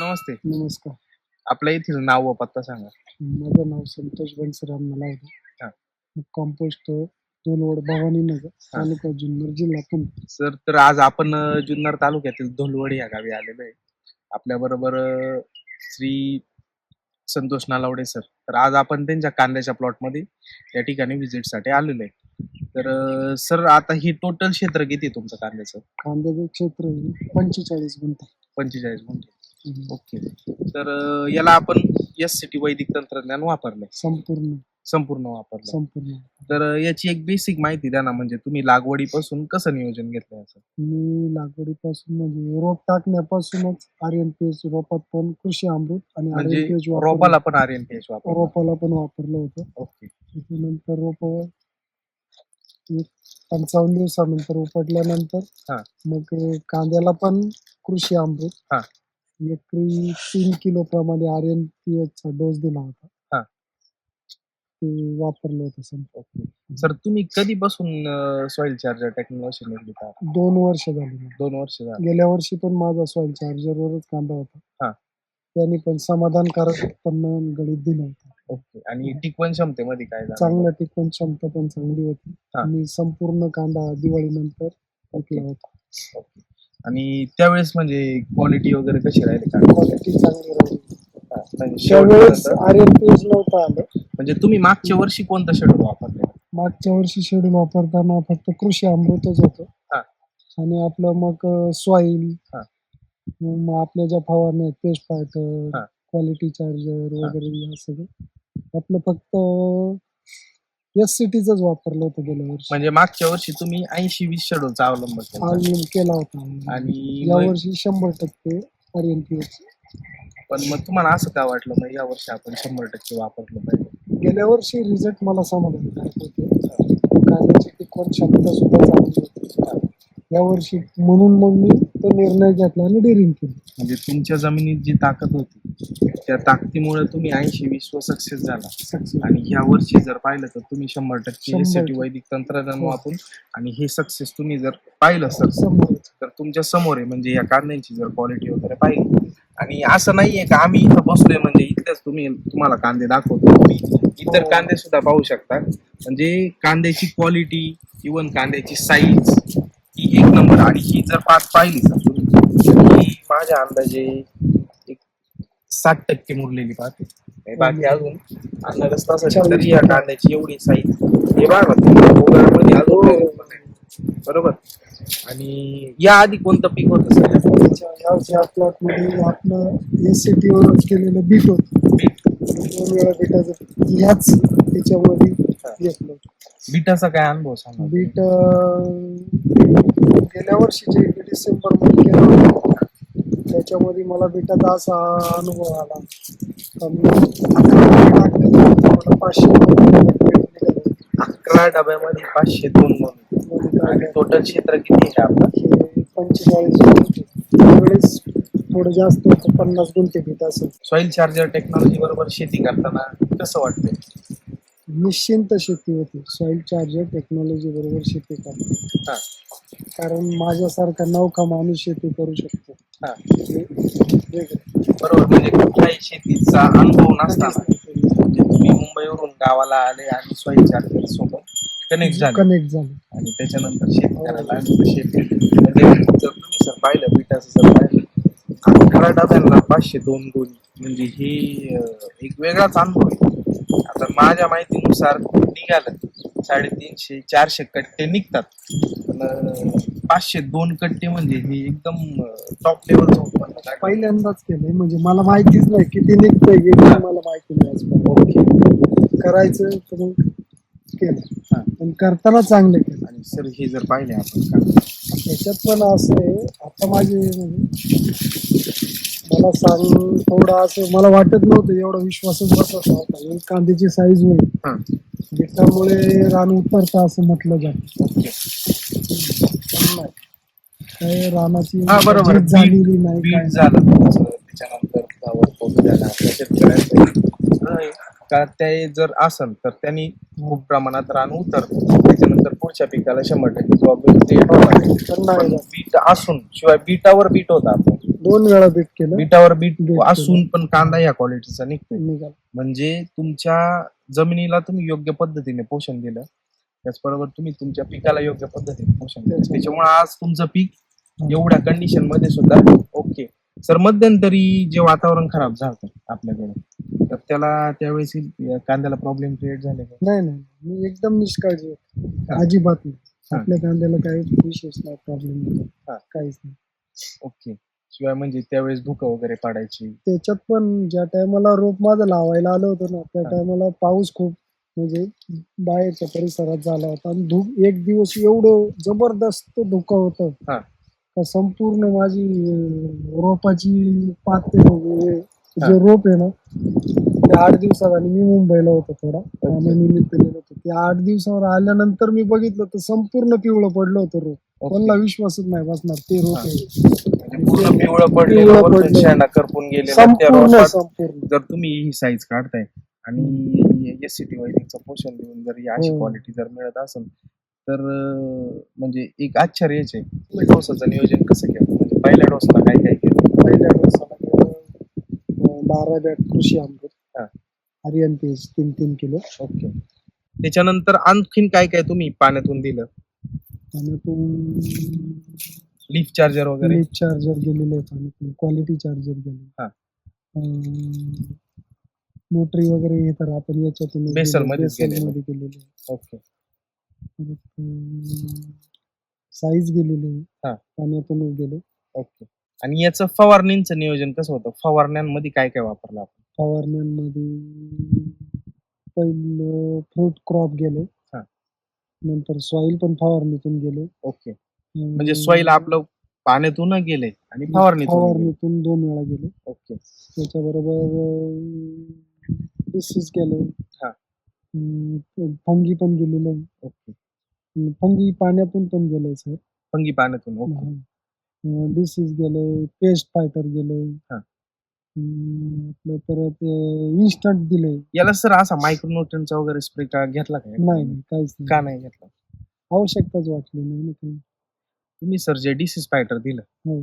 नमस्ते. नमस्कार. आपल्या येथील नाव व पत्ता सांगा. माझं नाव संतोष बनसराम हा. मलावडे कंपोस्ट दोनवड भवानीनगर तालुका जुन्नर जिल्हा पुणे. सर तर आज आपण जुन्नर तालुक्यातील धोलवड या गावी आलेलो आहे. आपल्या बरोबर श्री संतोष नालावडे सर. तर आज आपण त्यांच्या कांद्याच्या प्लॉटमध्ये या ठिकाणी व्हिजिटसाठी आलेलो आहे. तर सर आता ही टोटल क्षेत्र किती तुमचं कांद्याचं? कांद्याचं क्षेत्र पंचेचाळीस गुंठे. पंचेचाळीस गुंठे. ओके. तर याला आपण एस सी टी वैदिक तंत्रज्ञान वापरलंय. संपूर्ण. संपूर्ण वापरलं संपूर्ण. तर याची एक बेसिक माहिती द्या ना म्हणजे तुम्ही लागवडीपासून कसं नियोजन घेतलं याचं? मी लागवडीपासून म्हणजे रोप टाकण्यापासूनच आर एन पी एच रोपात पण कृषी अमृत आणि आर म्हणजे एन पी एच रोपाला पण आर एन पी एच वापर रोपाला पण वापरलं होतं. ओके. त्याच्यानंतर रोप एक पंचावन्न दिवसानंतर उपटल्यानंतर हा. मग कांद्याला पण कृषी अमृत. हा. एकरी तीन किलो प्रमाणे आर एन पी एच चा डोस दिला होता. हा. ते वापरलं होतं ओके सर तुम्ही कधीपासून सॉइल चार्जर टेक्नॉलॉजी निघली का दोन वर्ष झाली मला. दोन वर्ष झाली. गेल्या वर्षी पण माझा सॉइल चार्जरवरच कांदा हा. होता त्यांनी पण समाधानकारक उत्पन्न गणित दिलं होतं. ओके. आणि टिकवण क्षमतेमध्ये काय झालं? चांगलं टिकवून क्षमता पण चांगली होती. हा. आणि संपूर्ण कांदा दिवाळीनंतर विकला होता. ओके. आणि त्यावेळेस म्हणजे क्वालिटी वगैरे कशी राहिली? का क्वालिटी चांगली राहिली. म्हणजे त्यावेळेस शेवटपर्यंत- आर एन पी एच नव्हतं आलं. म्हणजे तुम्ही मागच्या वर्षी कोणतं शेड्यूल वापरले? मागच्या वर्षी शेड्यूल वापरताना फक्त कृषी अमृतच होतं. हा. आणि आपलं मग सॉईल हा. मग आपल्या ज्या फवारण्या आहेत पेस्ट फायटर हा. क्वालिटी चार्जर वगैरे या सगळं आपलं फक्त एस सी टीच वापरलं होतं गेल्या वर्षी. म्हणजे मागच्या वर्षी तुम्ही ऐंशी वीस शेड्यूलचा अवलंब केला. आम्ही केला होता. आम्ही. आणि या मग- वर्षी शंभर टक्के आर एन पी एच पण मग तुम्हाला असं का वाटलं? मग या वर्षी आपण शंभर टक्के वापरलं पाहिजे. गेल्या वर्षी रिझल्ट मला समाधानकारक होते. कांद्याची टिकवण क्षमता सुद्धा चांगली होती. या वर्षी म्हणून मग मी तो निर्णय घेतला आणि डेअरिंग केली. म्हणजे तुमच्या जमिनीत जी ताकद होती त्या ताकदीमुळे तुम्ही ऐंशी वीस व सक्सेस झाला. सक्सेस. आणि ह्या वर्षी जर पाहिलं तर तुम्ही शंभर टक्के. वैदिक तंत्रज्ञान हो. वापरून आणि हे सक्सेस तुम्ही जर पाहिलं सर समोर. तर तुमच्यासमोर आहे. म्हणजे या कांद्यांची जर क्वालिटी वगैरे पाहिली. आणि असं नाहीये का आम्ही इथं बसलोय म्हणजे इथलेच तुम्ही तुम्हाला कांदे दाखवतो. तुम्ही इतर हो. कांदे सुद्धा पाहू शकता. म्हणजे कांद्याची क्वालिटी इवन कांद्याची साईज ही एक नंबर आणि ही जर पाच पाहिली सर तुम्ही तर ही माझ्या अंदाजे एक साठ टक्के मुरलेली पाहते हे बाकी अजून. अंदाज तरी या कांद्याची एवढी साईज हे अजून पण नाही. बरोबर? आणि या आधी कोणतं पीक होतं सर ह्या आपलं एस सी केलेलं बीट होतं. दोन वेळा बीटाचं ह्याच त्याच्यामध्ये घेतलं. बिटाचा काय अनुभव सांगा बीट गेल्या वर्षीचे डिसेंबरमध्ये केलं त्याच्यामध्ये मला बिटाचा असा अनुभव आला. मला पाचशे. अकरा डब्यामध्ये पाचशे दोन म्हणून. आणि टोटल क्षेत्र किती आहे आपलं? हे पंचेचाळीस. त्यावेळेस थोडं जास्त होतं पन्नास गुंठे बीट असेल. सॉइल चार्जर टेक्नॉलॉजी बरोबर शेती करताना कसं वाटतंय? निश्चिंत शेती होती. सॉइल चार्जर टेक्नॉलॉजी बरोबर शेती करतो हा. कारण माझ्यासारखा नौका माणूस शेती करू शकतो. बरोबर म्हणजे कुठल्याही शेतीचा अनुभव नसताना म्हणजे तुम्ही मुंबईवरून गावाला आले आणि चार्जर सोबत कनेक्ट झाले. कनेक्ट झालं. आणि त्याच्यानंतर शेती करायला आणि ते शेती म्हणजे जर तुम्ही सर पाहिलं बिटाचं जर पाहिलं अकरा डब्यांना पाचशे दोन गोळी म्हणजे हे अं, एक वेगळाच अनुभव आहे. आता माझ्या माहितीनुसार निघालं साडेतीनशे चारशे कट्टे निघतात. पाचशे दोन कट्टे म्हणजे हे एकदम टॉप लेवलचं उत्पन्न आहे. पहिल्यांदाच केलंय. म्हणजे मला माहितीच नाही किती निघतंय मला माहिती नाही आजपर्यंत. ओके. करायचं तर मग केलं. हा. पण करताना चांगलं केलं. आणि सर हे जर पाहिले आपण का? त्याच्यात पण असं आहे आता माझे म्हणजे मला सांग थोडं असं मला वाटत नव्हतं एवढा विश्वासच बसत नव्हता. ही कांद्याची साईज होईल. हां. त्यामुळे रान उतरतं असं म्हटलं जातं. ओके. नाही. काय रानाची हा बरोबर. झीज झालेली नाही बीट काय झालं. तुमचं, त्याच्यानंतर फ्लावर पोट झाला आपल्या शेतकऱ्यांचं आहे. का ते जर असन तर त्यांनी खूप प्रमाणात रान उतरतं त्याच्यानंतर पुढच्या पिकाला शंभर टक्के प्रॉब्लेम क्रिएट होणार पण नाही पण झालं. बीट असून शिवाय बीटावर बीट होता आपण दोन वेळा बीट केलं. बिटावर बीट बीट असून पण कांदा या क्वालिटीचा निघतोय. निघाला. म्हणजे तुमच्या जमिनीला तुम्ही योग्य पद्धतीने पोषण दिलं. त्याचबरोबर तुम्ही तुमच्या पिकाला योग्य पद्धतीने पोषण दिलं त्याच्यामुळे- आज तुमचं पीक एवढ्या कंडिशनमध्ये सुद्धा ओके सर मध्यंतरी जे वातावरण खराब झालं आपल्याकडे तर त्याला त्यावेळेस कांद्याला प्रॉब्लेम क्रिएट झाले का? नाही नाही. मी एकदम निष्काळजी. अजिबात नाही. आपल्या कांद्याला काही विशेष नाही प्रॉब्लेम हा. काहीच नाही. ओके शिवाय म्हणजे त्यावेळेस धुकं वगैरे पाडायची. त्याच्यात पण ज्या टायमाला रोप माझं लावायला आलं होतं ना त्या. टायमाला पाऊस खूप म्हणजे बाहेरच्या परिसरात झाला होता आणि धूप एक दिवस एवढं जबरदस्त धुकं होतं हा. का संपूर्ण माझी अं, रोपाची पाते वगैरे. जे रोप आहे ना ते आठ दिवसात आणि मी मुंबईला होतो थोडा कामानिमित्त गेलो होतो ते आठ दिवसावर आल्यानंतर मी बघितलं तर संपूर्ण पिवळं पडलं होतं रोप ओके. कोणाला विश्वासच नाही बसणार ते रोप. आहे म्हणजे पूर्ण पिवळं पडलेलं पिवळं वरतून पडलेलं. शेंडा करपून गेलेलं त्या संपूर्ण रोपात संपूर्ण जर तुम्ही ही साईज काढताय आणि एस सी टी वैदिकचं पोषण देऊन जर ही अशी हो. क्वालिटी जर मिळत असेल तर म्हणजे एक आश्चर्यच आहे तुम्ही डोसाचं नियोजन कसं केलं? म्हणजे पहिल्या डोसला काय काय केलं? पहिल्या डोसाला बारा बॅग कृषी अमृत हा. आर्यन पेज तीन तीन किलो. ओके. त्याच्यानंतर आणखीन काय काय तुम्ही पाण्यातून दिलं? पाण्यातून लिफ चार्जर वगैरे? लिप चार्जर गेलेले पाण्यातून क्वालिटी चार्जर हा. गेले मोटरी वगैरे हे तर आपण याच्यातून बेसल मध्येच गेलेले. मध्ये आहे. ओके साईज गेलेली हा. आहे पाण्यातूनच गेले. ओके आणि याचं फवारणींचं नियोजन कसं होतं? फवारण्यांमध्ये काय काय वापरलं आपण? फवारण्यांमध्ये पहिलं फ्रूट क्रॉप गेले. हा. नंतर सॉइल पण फवारणीतून गेले. ओके म्हणजे सॉईल अं, आपलं पाण्यातून गेले आणि फवारणीतून गेले. फवारणीतून दोन वेळा गेले. ओके त्याच्याबरोबर डिसीज गेले हा. फंगी पण गेलेले आहे. ओके. फंगी पाण्यातून पण गेले सर. फंगी पाण्यातून ओके. डिसीज गेले पेस्ट फायटर गेले हा. आपलं परत इन्स्टंट दिले याला सर असा मायक्रोन्यूट्रनचा वगैरे स्प्रे का घेतला का? नाही नाही काहीच नाही. का नाही घेतला? आवश्यकताच वाटली नाही ना काही. तुम्ही सर जे डिसीज फायटर दिलं हो.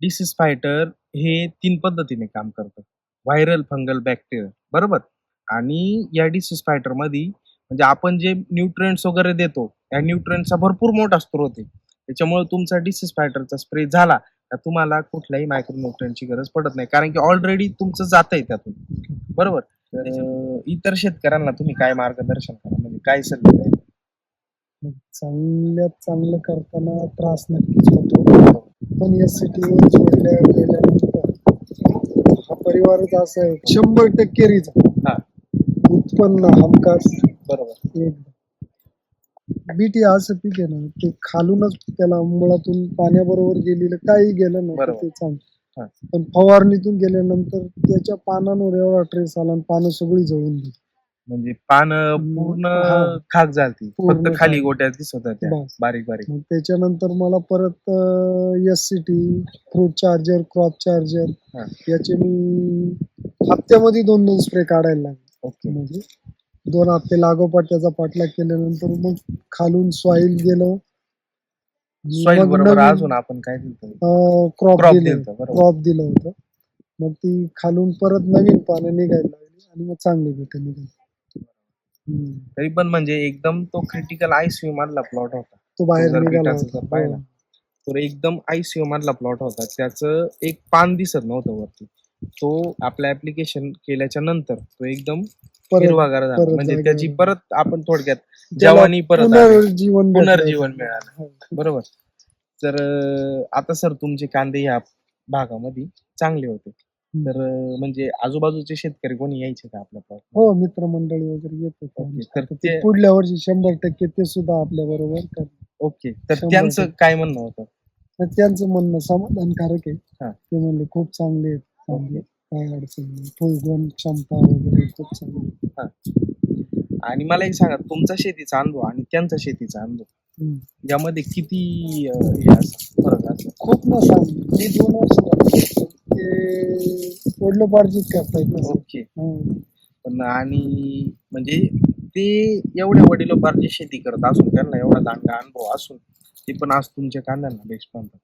डिसीज फायटर हे तीन पद्धतीने काम करतं. व्हायरल फंगल बॅक्टेरिया बरोबर? आणि या डिसीज फायटरमध्ये म्हणजे आपण जे न्यूट्रिएंट्स वगैरे देतो या न्यूट्रिएंटचा भरपूर मोठा स्त्रोत आहे. त्याच्यामुळे तुमचा डिसीज फायटरचा स्प्रे झाला तर तुम्हाला कुठल्याही मायक्रोन्यूट्रिएंटची गरज पडत नाही. कारण की ऑलरेडी तुमचं जात आहे त्यातून. बरोबर? तर इतर शेतकऱ्यांना तुम्ही काय मार्गदर्शन करा? म्हणजे काय सल्ले द्याल? चांगल्यात चांगलं करताना त्रास नक्कीच होतो. पण या सिटीवर जोडल्या गेल्यानंतर हा परिवारच असा आहे शंभर टक्के रिझा हा. उत्पन्न हमखास बरोबर एकदम बीट हे असं पीक आहे ना ते खालूनच त्याला मुळातून पाण्याबरोबर गेलेलं काही गेलं ना बरोबर. ते हा. चांगलं पण फवारणीतून गेल्यानंतर त्याच्या पानांवर एवढा ट्रेस आला आणि पानं सगळी जळून गेली म्हणजे पानं पूर्ण हा. खाक झालती पूर्ण फक्त खाली खाक. गोट्या दिसत होत्या बस. बारीक बारीक मग त्याच्यानंतर मला परत S C T fruit charger crop charger हा. याचे मी हप्त्यामध्ये दोन दोन स्प्रे काढायला लागले ओके. म्हणजे दोन हप्ते लागोपाठ त्याचा पाठलाग केल्यानंतर मग खालून सॉइल गेलं. सॉइल बरोबर अजून आपण काय दिलं क्रॉप क्रॉप दिलं. क्रॉप होतं. मग ती खालून परत नवीन पानं निघायला लागली आणि मग चांगली भेट निघाली. तरी पण म्हणजे एकदम तो क्रिटिकल आयसीयू मधला प्लॉट होता. तो बाहेर निघाला पाहिलं. हो. तो एकदम आयसीयू मधला प्लॉट होता. त्याचं एक पान दिसत नव्हतं वरती. तो आपलं ऍप्लिकेशन केल्याच्यानंतर तो एकदम परत हिरवागार झाला परत म्हणजे. त्याची परत आपण थोडक्यात जवानी परत आली. पुनर्जीवन भेटलं. पुनर्जीवन मिळालं हो. बरोबर तर अं, आता सर तुमचे कांदे ह्या भागामध्ये चांगले होते तर अं, म्हणजे आजूबाजूचे शेतकरी कोणी यायचे का आपल्या प्लॉट हो मित्रमंडळी वगैरे येत होते. तर ते- पुढल्या वर्षी शंभर टक्के ते सुद्धा आपल्या बरोबर ओके तर शंभर त्यांचं. काय म्हणणं होतं त्यांचं म्हणणं समाधानकारक आहे हा. ते म्हणले खूप चांगले आहेत कांदे. काय अडचण नाही फुलगवण क्षमता वगैरे खूप चांगली आहे. आणि मला एक सांगा तुमचा शेतीचा अनुभव आणि त्यांचा शेतीचा अनुभव हम्म. यामध्ये किती अं, हे असं फरक असं खूप ना सांग मी दोन वर्ष झाले. ते वडिलोपार्जित करतायत ना सर. ओके हं. पण आणि म्हणजे ते एवढ्या वडिलोपार्जित शेती करत असून त्यांना एवढा दांडगा अनुभव असून ते पण आज तुमच्या कांद्यांना बेस्ट म्हणतात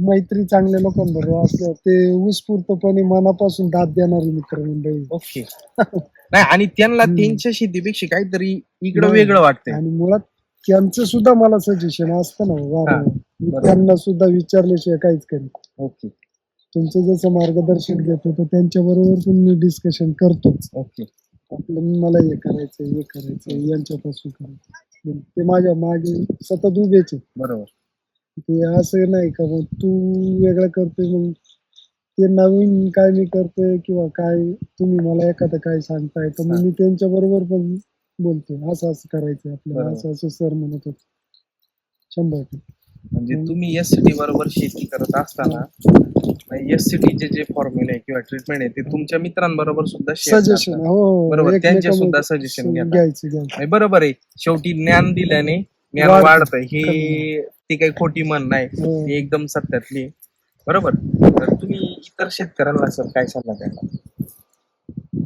मैत्री चांगल्या लोकांबरोबर असल्यावर ते उत्स्फूर्तपणे मनापासून दाद देणारी मित्रमंडळी ओके नाही आणि त्यांना. त्यांच्या शेतीपेक्षा काहीतरी इकडं. वेगळं वाटतंय आणि मुळात त्यांचं सुद्धा मला सजेशन असतं ना वारंवार. मी बरोबर. त्यांना सुद्धा विचारल्याशिवाय काहीच करेन ओके तुमचं जसं मार्गदर्शन घेतो तर त्यांच्या बरोबर पण मी डिस्कशन करतोच ओके आपलं मला हे करायचं हे करायचं यांच्यापासून करायचं ते माझ्या मागे सतत उभेच. बरोबर ते असं नाही का मग तू वेगळं करतोय मग ते नवीन काय मी करतोय किंवा काय तुम्ही मला एखादं काय सांगताय तर मग मी त्यांच्या बरोबर पण बोलतोय असं असं करायचं आपल्याला बरोबर. असं असं सर म्हणत होते शंभर टक्के म्हणजे. तुम्ही एस टी बरोबर शेती करत असताना एस चे जे फॉर्म्युले किंवा ट्रीटमेंट आहे ते तुमच्या मित्रांबरोबर सुद्धा सजेशन करता. हो बरोबर, त्यांचे एकमेकांमध्ये सुद्धा घेता. घ्यायचं बरोबर आहे शेवटी ज्ञान दिल्याने ज्ञान वाढतं. हे ती काही खोटी म्हण नाही. हो. ती एकदम सत्यातली. बरोबर? तर तुम्ही इतर शेतकऱ्यांना सर काय सल्ला द्याल?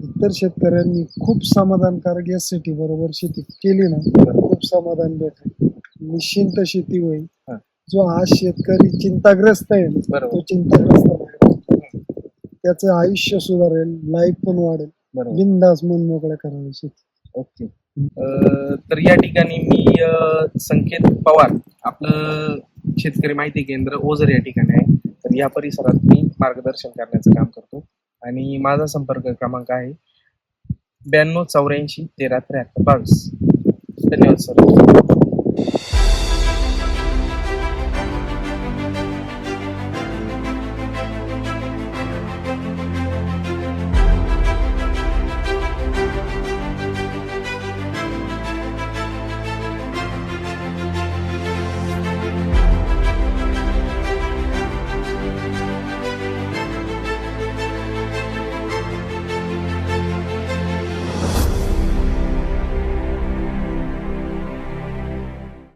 इतर शेतकऱ्यांनी खूप समाधानकारक यासाठी बरोबर शेती केली ना खूप समाधान भेटेल. निश्चिंत शेती होईल. हा. जो आज शेतकरी चिंताग्रस्त आहे ना, बरोबर. तो चिंताग्रस्त नाही. त्याचं आयुष्य सुधारेल लाईफ पण वाढेल. बरोबर. बिंदास मन मोकळ्या करावी शेती. ओके. अं, तर या ठिकाणी मी अं, संकेत पवार आपलं शेतकरी माहिती केंद्र ओझर या ठिकाणी आहे. तर या परिसरात मी मार्गदर्शन करण्याचं काम करतो. आणि माझा संपर्क क्रमांक आहे ब्याण्णव चौऱ्याऐंशी तेरा त्र्याहत्तर बावीस. धन्यवाद सर.